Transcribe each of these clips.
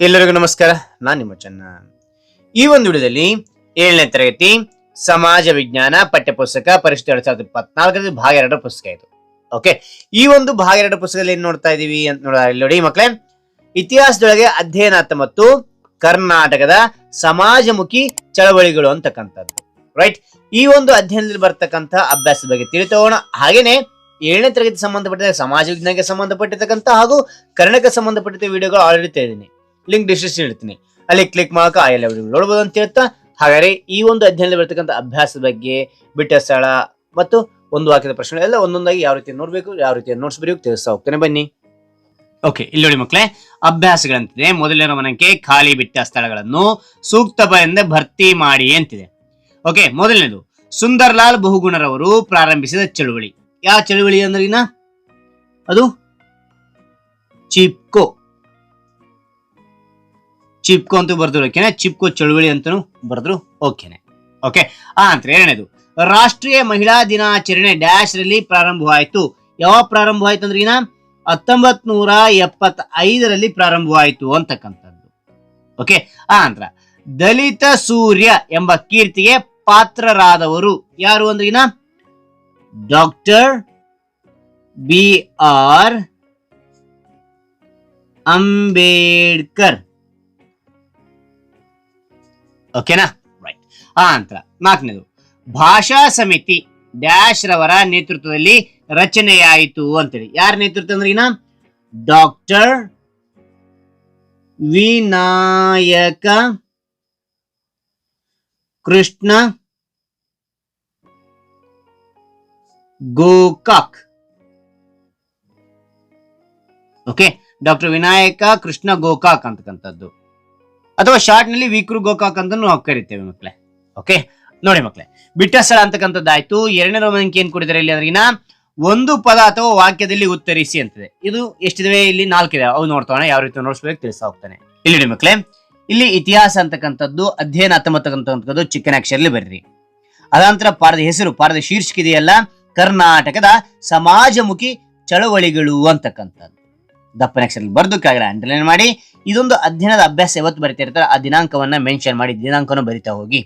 ಎಲ್ಲರಿಗೂ ನಮಸ್ಕಾರ. ನಾನು ನಿಮ್ಮ ಚೆನ್ನ. ಈ ಒಂದು ವಿಡಿಯೋದಲ್ಲಿ ಏಳನೇ ತರಗತಿ ಸಮಾಜ ವಿಜ್ಞಾನ ಪಠ್ಯಪುಸ್ತಕ ಪರಿಷತ್ ಎರಡ್ ಸಾವಿರದ ಇಪ್ಪತ್ನಾಲ್ಕರಲ್ಲಿ ಭಾಗ ಎರಡರ ಪುಸ್ತಕ ಇದು. ಓಕೆ ಈ ಒಂದು ಭಾಗ ಎರಡರ ಪುಸ್ತಕದಲ್ಲಿ ಏನ್ ನೋಡ್ತಾ ಇದೀವಿ ಅಂತ ನೋಡ ಮಕ್ಕಳೇ ಇತಿಹಾಸದೊಳಗೆ ಅಧ್ಯಯನಾರ್ಥ ಮತ್ತು ಕರ್ನಾಟಕದ ಸಮಾಜಮುಖಿ ಚಳವಳಿಗಳು ಅಂತಕ್ಕಂಥದ್ದು. ರೈಟ್ ಈ ಒಂದು ಅಧ್ಯಯನದಲ್ಲಿ ಬರ್ತಕ್ಕಂಥ ಅಭ್ಯಾಸದ ಬಗ್ಗೆ ತಿಳಿತೋಣ ಹಾಗೇನೆ ಏಳನೇ ತರಗತಿ ಸಂಬಂಧಪಟ್ಟ ಸಮಾಜ ವಿಜ್ಞಾನಕ್ಕೆ ಸಂಬಂಧಪಟ್ಟಿರ್ತಕ್ಕಂಥ ಹಾಗೂ ಕನ್ನಡಕ್ಕೆ ಸಂಬಂಧಪಟ್ಟಂತೆ ವಿಡಿಯೋಗಳು ಆಲ್ರೆಡಿ ತಿಳಿದೀನಿ ಲಿಂಕ್ ಡಿಸ್ಕ್ರಿಪ್ಷನ್ ಇಡ್ತೀನಿ. ಅಲ್ಲಿ ಕ್ಲಿಕ್ ಮಾಡಕ ಆ ಎಲ್ಲ ನೋಡ್ಬೋದು ಅಂತ ಹೇಳ್ತಾ, ಹಾಗಾದ್ರೆ ಈ ಒಂದು ಅಧ್ಯಯನದಲ್ಲಿ ಬರ್ತಕ್ಕಂಥ ಅಭ್ಯಾಸದ ಬಗ್ಗೆ, ಬಿಟ್ಟ ಸ್ಥಳ ಮತ್ತು ಒಂದು ವಾಕ್ಯದ ಪ್ರಶ್ನೆ ಎಲ್ಲ ಒಂದೊಂದಾಗಿ ಯಾವ ರೀತಿ ನೋಡ್ಬೇಕು, ಯಾವ ರೀತಿ ನೋಟ್ಸ್ ಬರೆಯೋಕೆ ತಿಳಿಸ್ತಾ ಹೋಗ್ತೇನೆ. ಬನ್ನಿ. ಓಕೆ ಇಲ್ಲಿ ನೋಡಿ ಮಕ್ಕಳೇ ಅಭ್ಯಾಸಗಳಂತಿದೆ. ಮೊದಲನೇ ಮನಕ್ಕೆ ಖಾಲಿ ಬಿಟ್ಟ ಸ್ಥಳಗಳನ್ನು ಸೂಕ್ತ ಭರ್ತಿ ಮಾಡಿ ಅಂತಿದೆ. ಓಕೆ ಮೊದಲನೇದು, ಸುಂದರ್ಲಾಲ್ ಬಹುಗುಣರವರು ಪ್ರಾರಂಭಿಸಿದ ಚಳುವಳಿ. ಯಾವ ಚಳುವಳಿ ಅಂದ್ರಿನ? ಅದು? ಚಿಪ್ಕೋ. ಚಿಪ್ಕೋ ಅಂತ ಬರೆದ್ರು, ಓಕೆನೆ? ಚಿಪ್ಕೋ ಚಳುವಳಿ ಅಂತಾನು ಬರೆದ್ರು, ಓಕೆನೆ? ಓಕೆ, ಆ ಅಂತ ಎರಡನೇದು. ರಾಷ್ಟ್ರೀಯ ಮಹಿಳಾ ದಿನಾಚರಣೆ ಡ್ಯಾಶ್ ರಲ್ಲಿ ಪ್ರಾರಂಭವಾಯಿತು. ಯಾವಾಗ ಪ್ರಾರಂಭವಾಯ್ತು ಅಂದ್ರೆ ಏನ ಹತ್ತೊಂಬತ್ ನೂರ ಎಪ್ಪತ್ತ ಐದರಲ್ಲಿ ಪ್ರಾರಂಭವಾಯಿತು ಅಂತಕ್ಕಂಥದ್ದು. ಓಕೆ, ಆ ನಂತರ ದಲಿತ ಸೂರ್ಯ ಎಂಬ ಕೀರ್ತಿಗೆ ಪಾತ್ರರಾದವರು ಯಾರು ಅಂದ್ರೆ ಏನ ಡಾಕ್ಟರ್ ಬಿ ಆರ್ ಅಂಬೇಡ್ಕರ್. ಓಕೆನಾ? ರೈಟ್ ಆ ನಂತರ ನಾಲ್ಕನೇದು, ಭಾಷಾ ಸಮಿತಿ ಡ್ಯಾಶ್ ರವರ ನೇತೃತ್ವದಲ್ಲಿ ರಚನೆಯಾಯಿತು ಅಂತೇಳಿ. ಯಾರ ನೇತೃತ್ವ ಅಂದ್ರೆ ಇನ್ನ? Doctor Vinayaka Krishna Gokak. Okay doctor Vinayaka Krishna Gokak ಅಂತಕ್ಕಂಥದ್ದು. ಅಥವಾ ಶಾರ್ಟ್ನಲ್ಲಿ ವಿಕ್ರು ಗೋಕಾಕ್ ಅಂತ ನಾವು ಕರಿತೇವೆ ಮಕ್ಕಳೇ ಓಕೆ ನೋಡಿ ಮಕ್ಕಳೇ ಬಿಟ್ಟ ಸ್ಥಳ ಅಂತಕ್ಕಂಥದ್ದಾಯ್ತು. ಎರಡನೇ ರೋಮಂಕಿ ಏನ್ ಕೊಡಿದಾರೆ ಇಲ್ಲಿ ಅದ್ರಿನ ಒಂದು ಪದ ಅಥವಾ ವಾಕ್ಯದಲ್ಲಿ ಉತ್ತರಿಸಿ ಅಂತದೆ. ಇದು ಎಷ್ಟಿದೆ ಇಲ್ಲಿ ನಾಲ್ಕಿದೆ ಅವು ನೋಡ್ತಾನೆ ಯಾವ ರೀತಿ ನೋಡಿಸ್ಬೇಕು ತಿಳಿಸ್ತಾ ಹೋಗ್ತಾನೆ. ಇಲ್ಲಿ ನೋಡಿ ಮಕ್ಕಳೇ ಇಲ್ಲಿ ಇತಿಹಾಸ ಅಂತಕ್ಕಂಥದ್ದು, ಅಧ್ಯಯನ ಅಂತಕ್ಕಂಥದ್ದು ಚಿಕ್ಕನ ಅಕ್ಷರಲ್ಲಿ ಬರ್ರಿ. ಅದಂತರ ಪಾರದ ಹೆಸರು, ಪಾರದ ಶೀರ್ಷಿಕೆ ಇದೆಯಲ್ಲ, ಕರ್ನಾಟಕದ ಸಮಾಜಮುಖಿ ಚಳವಳಿಗಳು ಅಂತಕ್ಕಂಥದ್ದು. ದಪ್ಪನ ಅಕ್ಷರದಲ್ಲಿ ಕೆಳಗಡೆ ಅಂಡರ್ಲೈನ್ ಮಾಡಿ. ಇದೊಂದು ಅಧ್ಯಯನದ ಅಭ್ಯಾಸ ಯಾವತ್ತು ಬರಿತಾ ಇರ್ತಾರೆ ಆ ದಿನಾಂಕವನ್ನ ಮೆನ್ಷನ್ ಮಾಡಿ, ದಿನಾಂಕವನ್ನು ಬರಿತಾ ಹೋಗಿ.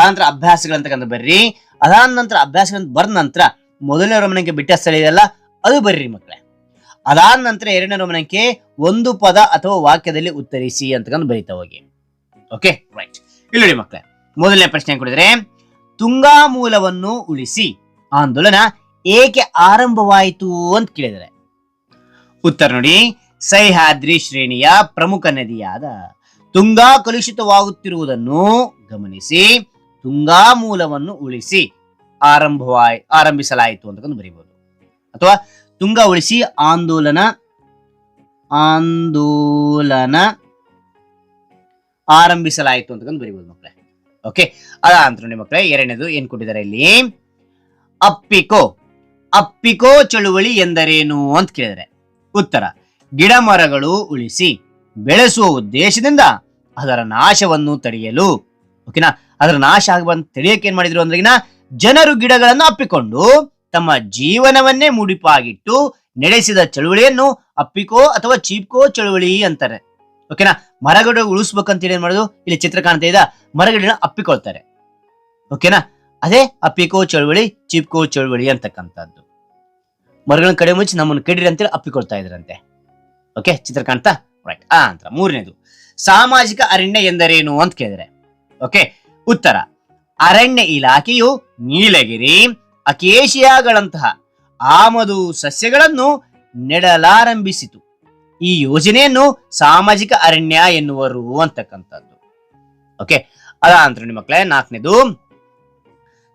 ಆನಂತರ ಅಭ್ಯಾಸಗಳಂತಕ್ಕಂಥ ಬರ್ರಿ. ಅದಾದ ನಂತರ ಅಭ್ಯಾಸಗಳಂತ ಬರ್ದ ನಂತರ ಮೊದಲನೇ ರೋಮನಕ್ಕೆ ಬಿಟ್ಟ ಸ್ಥಳ ಇದೆಯಲ್ಲ, ಅದು ಬರ್ರಿ ಮಕ್ಕಳೇ. ಅದಾದ ನಂತರ ಎರಡನೇ ರೋಮನಕ್ಕೆ ಒಂದು ಪದ ಅಥವಾ ವಾಕ್ಯದಲ್ಲಿ ಉತ್ತರಿಸಿ ಅಂತಕ್ಕಂಥ ಬರಿತಾ ಹೋಗಿ. ಓಕೆ ರೈಟ್ ಇಲ್ಲಿ ನೋಡಿ ಮಕ್ಕಳೇ, ಮೊದಲನೇ ಪ್ರಶ್ನೆ ಕೊಡಿದ್ರೆ, ತುಂಗಾ ಮೂಲವನ್ನು ಉಳಿಸಿ, ಆಂದೋಲನ ಏಕೆ ಆರಂಭವಾಯಿತು ಅಂತ ಕೇಳಿದರೆ ಉತ್ತರ ನೋಡಿ. ಸಹ್ಯಾದ್ರಿ ಶ್ರೇಣಿಯ ಪ್ರಮುಖ ನದಿಯಾದ ತುಂಗಾ ಕಲುಷಿತವಾಗುತ್ತಿರುವುದನ್ನು ಗಮನಿಸಿ. ತುಂಗಾ ಮೂಲವನ್ನು ಉಳಿಸಿ ಆರಂಭವಾಯ್, ಆರಂಭಿಸಲಾಯಿತು ಅಂತಕ್ಕಂದು ಬರೀಬಹುದು ಅಥವಾ ತುಂಗಾ ಉಳಿಸಿ ಆಂದೋಲನ ಆಂದೋಲನ ಆರಂಭಿಸಲಾಯಿತು ಅಂತಕ್ಕಂದು ಬರೀಬಹುದು ಮಕ್ಕಳೇ. ಓಕೆ, ಅದ ಅಂತ ನೋಡಿ ಮಕ್ಕಳೇ, ಎರಡನೇದು ಏನ್ ಕೊಟ್ಟಿದ್ದಾರೆ ಇಲ್ಲಿ? ಅಪ್ಪಿಕೋ ಅಪ್ಪಿಕೋ ಚಳುವಳಿ ಎಂದರೇನು ಅಂತ ಕೇಳಿದರೆ ಉತ್ತರ. ಗಿಡ ಮರಗಳು ಉಳಿಸಿ ಬೆಳೆಸುವ ಉದ್ದೇಶದಿಂದ ಅದರ ನಾಶವನ್ನು ತಡೆಯಲು. ಓಕೆನಾ ಅದರ ನಾಶ ಆಗಬಂತ ತಡೆಯಕ್ಕೆ ಏನ್ ಮಾಡಿದ್ರು ಅಂದ್ರೆ ಜನರು ಗಿಡಗಳನ್ನು ಅಪ್ಪಿಕೊಂಡು ತಮ್ಮ ಜೀವನವನ್ನೇ ಮುಡಿಪಾಗಿಟ್ಟು ನಡೆಸಿದ ಚಳುವಳಿಯನ್ನು ಅಪ್ಪಿಕೋ ಅಥವಾ ಚೀಪ್ಕೋ ಚಳುವಳಿ ಅಂತಾರೆ. ಓಕೆನಾ ಮರಗಿಡ ಉಳಿಸ್ಬೇಕಂತ ಏನ್ ಮಾಡೋದು? ಇಲ್ಲಿ ಚಿತ್ರ ಕಾಣ್ತಾ ಇದ್ದ ಮರಗಳನ್ನ ಅಪ್ಪಿಕೊಳ್ತಾರೆ. ಓಕೆನಾ ಅದೇ ಅಪ್ಪಿಕೋ ಚಳುವಳಿ, ಚೀಪ್ಕೋ ಚಳುವಳಿ ಅಂತಕ್ಕಂಥದ್ದು. ಮರಗಳನ್ನ ಕಡೆ ಮುಚ್ಚಿ ನಮ್ಮನ್ನು ಕೆಡಿರಿ ಅಂತೇಳಿ ಅಪ್ಪಿಕೊಳ್ತಾ ಇದ್ರಂತೆ. ಓಕೆ ಚಿತ್ರ ಕಾಣ್ತಾ? ರೈಟ್ ಆ ಅಂತ ಮೂರನೇದು. ಸಾಮಾಜಿಕ ಅರಣ್ಯ ಎಂದರೇನು ಅಂತ ಕೇಳಿದ್ರೆ ಓಕೆ ಉತ್ತರ. ಅರಣ್ಯ ಇಲಾಖೆಯು ನೀಲಗಿರಿ, ಅಕೇಶಿಯಾಗಳಂತಹ ಆಮದು ಸಸ್ಯಗಳನ್ನು ನೆಡಲಾರಂಭಿಸಿತು. ಈ ಯೋಜನೆಯನ್ನು ಸಾಮಾಜಿಕ ಅರಣ್ಯ ಎನ್ನುವರು ಅಂತಕ್ಕಂಥದ್ದು. ಓಕೆ ಅದ ಅಂತ ನೋಡಿ ಮಕ್ಕಳೇ ನಾಲ್ಕನೇದು.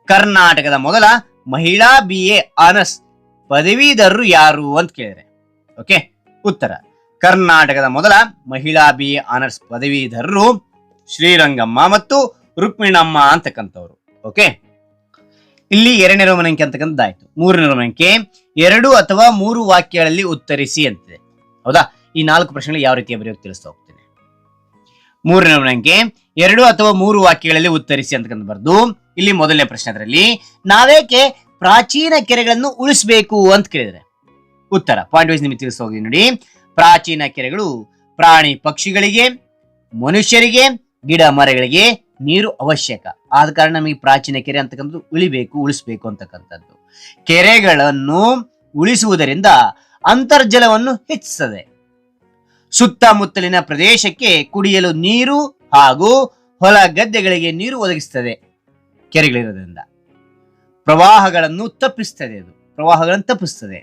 ಕರ್ನಾಟಕದ ಮೊದಲ ಮಹಿಳಾ ಬಿ ಎ ಆನರ್ಸ್ ಪದವೀಧರರು ಯಾರು ಅಂತ ಕೇಳಿದ್ರೆ ಓಕೆ ಉತ್ತರ. ಕರ್ನಾಟಕದ ಮೊದಲ ಮಹಿಳಾ ಬಿ ಆನರ್ಸ್ ಪದವೀಧರರು ಶ್ರೀರಂಗಮ್ಮ ಮತ್ತು ರುಕ್ಮಿಣಮ್ಮ ಅಂತಕ್ಕಂಥವ್ರು. ಓಕೆ ಇಲ್ಲಿ ಎರಡನೇ ರೋಮನಂಕೆ ಅಂತಕ್ಕಂಥದ್ದಾಯ್ತು. ಮೂರನೇ ರೋಮನಂಕೆ ಎರಡು ಅಥವಾ ಮೂರು ವಾಕ್ಯಗಳಲ್ಲಿ ಉತ್ತರಿಸಿ ಅಂತಿದೆ. ಹೌದಾ? ಈ ನಾಲ್ಕು ಪ್ರಶ್ನೆಗಳು ಯಾವ ರೀತಿಯ ಬರೆಯೋಕೆ ತಿಳಿಸ್ತಾ ಹೋಗ್ತೇನೆ. ಮೂರನೇ ರೋಮನಂಕೆ ಎರಡು ಅಥವಾ ಮೂರು ವಾಕ್ಯಗಳಲ್ಲಿ ಉತ್ತರಿಸಿ ಅಂತಕ್ಕಂಥ ಬರ್ದು, ಇಲ್ಲಿ ಮೊದಲನೇ ಪ್ರಶ್ನೆ ಅದರಲ್ಲಿ, ನಾವೇಕೆ ಪ್ರಾಚೀನ ಕೆರೆಗಳನ್ನು ಉಳಿಸಬೇಕು ಅಂತ ಕೇಳಿದ್ರೆ ಉತ್ತರ ಪಾಯಿಂಟ್ ವೈಸ್ ನಿಮಗೆ ತಿಳಿಸ್ತಾ ಹೋಗಿ ನೋಡಿ. ಪ್ರಾಚೀನ ಕೆರೆಗಳು ಪ್ರಾಣಿ ಪಕ್ಷಿಗಳಿಗೆ, ಮನುಷ್ಯರಿಗೆ, ಗಿಡ ಮರಗಳಿಗೆ ನೀರು ಅವಶ್ಯಕ. ಆದ ಕಾರಣ ನಮಗೆ ಪ್ರಾಚೀನ ಕೆರೆ ಅಂತಕ್ಕಂಥದ್ದು ಉಳಿಬೇಕು, ಉಳಿಸ್ಬೇಕು ಅಂತಕ್ಕಂಥದ್ದು. ಕೆರೆಗಳನ್ನು ಉಳಿಸುವುದರಿಂದ ಅಂತರ್ಜಲವನ್ನು ಹೆಚ್ಚಿಸ್ತದೆ. ಸುತ್ತಮುತ್ತಲಿನ ಪ್ರದೇಶಕ್ಕೆ ಕುಡಿಯಲು ನೀರು ಹಾಗೂ ಹೊಲ ಗದ್ದೆಗಳಿಗೆ ನೀರು ಒದಗಿಸುತ್ತದೆ ಕೆರೆಗಳಿರೋದ್ರಿಂದ. ಪ್ರವಾಹಗಳನ್ನು ತಪ್ಪಿಸ್ತದೆ ಅದು. ಪ್ರವಾಹಗಳನ್ನು ತಪ್ಪಿಸ್ತದೆ.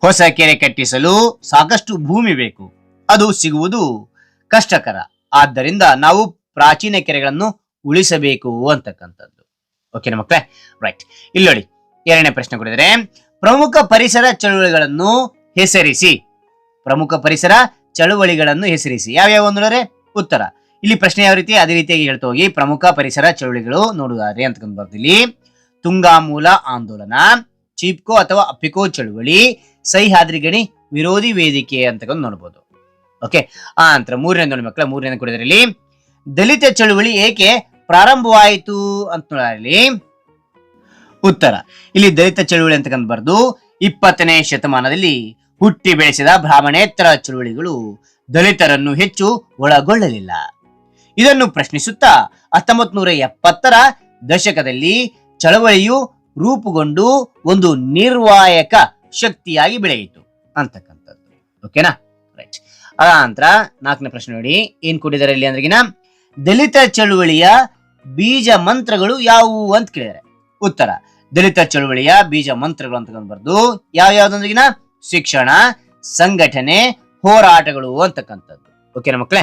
ಹೊಸ ಕೆರೆ ಕಟ್ಟಿಸಲು ಸಾಕಷ್ಟು ಭೂಮಿ ಬೇಕು. ಅದು ಸಿಗುವುದು ಕಷ್ಟಕರ. ಆದ್ದರಿಂದ ನಾವು ಪ್ರಾಚೀನ ಕೆರೆಗಳನ್ನು ಉಳಿಸಬೇಕು ಅಂತಕ್ಕಂಥದ್ದು. ಓಕೆನಾ ಮಕ್ಕಳೇ ರೈಟ್ ಇಲ್ಲಿ ನೋಡಿ. ಎರಡನೇ ಪ್ರಶ್ನೆ ಕೊಡಿದರೆ, ಪ್ರಮುಖ ಪರಿಸರ ಚಳುವಳಿಗಳನ್ನು ಹೆಸರಿಸಿ. ಪ್ರಮುಖ ಪರಿಸರ ಚಳುವಳಿಗಳನ್ನು ಹೆಸರಿಸಿ. ಯಾವ್ಯಾವ ನೋಡಿದ್ರೆ ಉತ್ತರ. ಇಲ್ಲಿ ಪ್ರಶ್ನೆ ಯಾವ ರೀತಿ? ಅದೇ ರೀತಿಯಾಗಿ ಹೇಳ್ತಾ ಹೋಗಿ ಪ್ರಮುಖ ಪರಿಸರ ಚಳುವಳಿಗಳು ನೋಡುದಾರೆ ಅಂತಕ್ಕಂಥ ಬರ್ದಿಲ್ಲಿ ತುಂಗಾಮೂಲ ಆಂದೋಲನ, ಚೀಪ್ಕೋ ಅಥವಾ ಅಪಿಕೋ ಚಳುವಳಿ ಸಹ್ಯಾದ್ರಿಗಣಿ ವಿರೋಧಿ ವೇದಿಕೆ ಅಂತ ನೋಡ್ಬೋದು. ಓಕೆ ಆ ನಂತರ ಮೂರನೇ ನೋಡಿ ಮಕ್ಕಳ ಮೂರನೇ ಕೊಡಿದ್ರಲ್ಲಿ ದಲಿತ ಚಳುವಳಿ ಏಕೆ ಪ್ರಾರಂಭವಾಯಿತು ಅಂತ ನೋಡಲಿ ಉತ್ತರ. ಇಲ್ಲಿ ದಲಿತ ಚಳುವಳಿ ಅಂತಕ್ಕಂಥ ಬರ್ದು ಇಪ್ಪತ್ತನೇ ಶತಮಾನದಲ್ಲಿ ಹುಟ್ಟಿ ಬೆಳೆಸಿದ ಬ್ರಾಹ್ಮಣೇತರ ಚಳುವಳಿಗಳು ದಲಿತರನ್ನು ಹೆಚ್ಚು ಒಳಗೊಳ್ಳಲಿಲ್ಲ. ಇದನ್ನು ಪ್ರಶ್ನಿಸುತ್ತಾ ಹತ್ತೊಂಬತ್ ನೂರ ಎಪ್ಪತ್ತರ ದಶಕದಲ್ಲಿ ಚಳವಳಿಯು ರೂಪುಗೊಂಡು ಒಂದು ನಿರ್ವಾಯಕ ಶಕ್ತಿಯಾಗಿ ಬೆಳೆಯಿತು ಅಂತಕ್ಕಂಥದ್ದು. ಓಕೆನಾ ರೈಟ್ ಅದ ನಂತರ ನಾಲ್ಕನೇ ಪ್ರಶ್ನೆ ನೋಡಿ. ಏನ್ ಕೊಟ್ಟಿದ್ದಾರೆ ಇಲ್ಲಿ ಅಂದ್ರಗಿನ? ದಲಿತ ಚಳುವಳಿಯ ಬೀಜ ಮಂತ್ರಗಳು ಯಾವುವು ಅಂತ ಕೇಳಿದ್ದಾರೆ. ಉತ್ತರ, ದಲಿತ ಚಳುವಳಿಯ ಬೀಜ ಮಂತ್ರಗಳು ಅಂತ ಬರ್ದು ಯಾವ ಯಾವ್ದಂದ್ರಗಿನ ಶಿಕ್ಷಣ, ಸಂಘಟನೆ, ಹೋರಾಟಗಳು ಅಂತಕ್ಕಂಥದ್ದು. ಓಕೆನಾ ಮಕ್ಕಳೇ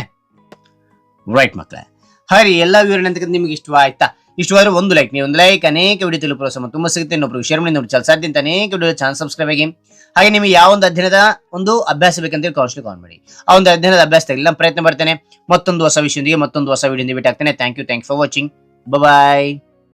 ರೈಟ್ ಮಕ್ಕಳೇ ಹರಿ ಎಲ್ಲ ವಿವರಣೆ ಅಂತಕ್ಕಂಥ ನಿಮ್ಗೆ ಇಷ್ಟವಾಯ್ತಾ? ಇಷ್ಟವಾದ್ರೆ ಒಂದು ಲೈಕ್ ನೀವು ಒಂದು ಲೈಕ್ ಅನೇಕ ವಿಡಿಯೋ ತಿಳಿಯುವ ಪ್ರೋತ್ಸಾಹ ತುಂಬ ಸಿಗುತ್ತೆ ಇನ್ನೊಬ್ರು ಶೇರ್ ಮಾಡಿ ನೋಡಿ, ಚಾಲ್ ಸಾಧ್ಯ ಅನೇಕ ವಿಡಿಯೋ ಚಾನಲ್ ಸಬ್ಸ್ಕ್ರೈಬ್ ಆಗಿ. ಹಾಗೆ ನಿಮಗೆ ಯಾವ ಒಂದು ಅಧ್ಯಯನದ ಒಂದು ಅಭ್ಯಾಸ ಬೇಕಂತೇಳಿ ಕೌನ್ಸಿಲ್ ಕಾಲ್ ಮಾಡಿ. ಆ ಒಂದು ಅಧ್ಯಯನದ ಅಭ್ಯಾಸ ತೆಗೆಲ್ಲ ಪ್ರಯತ್ನ ಮಾಡ್ತೇನೆ. ಮತ್ತೊಂದು ಹೊಸ ವಿಷಯದೊಂದಿಗೆ ಮತ್ತೊಂದು ಹೊಸ ವಿಡಿಯೋ ಭೇಟಿ ಆಗ್ತೇನೆ thank you thank for watching bye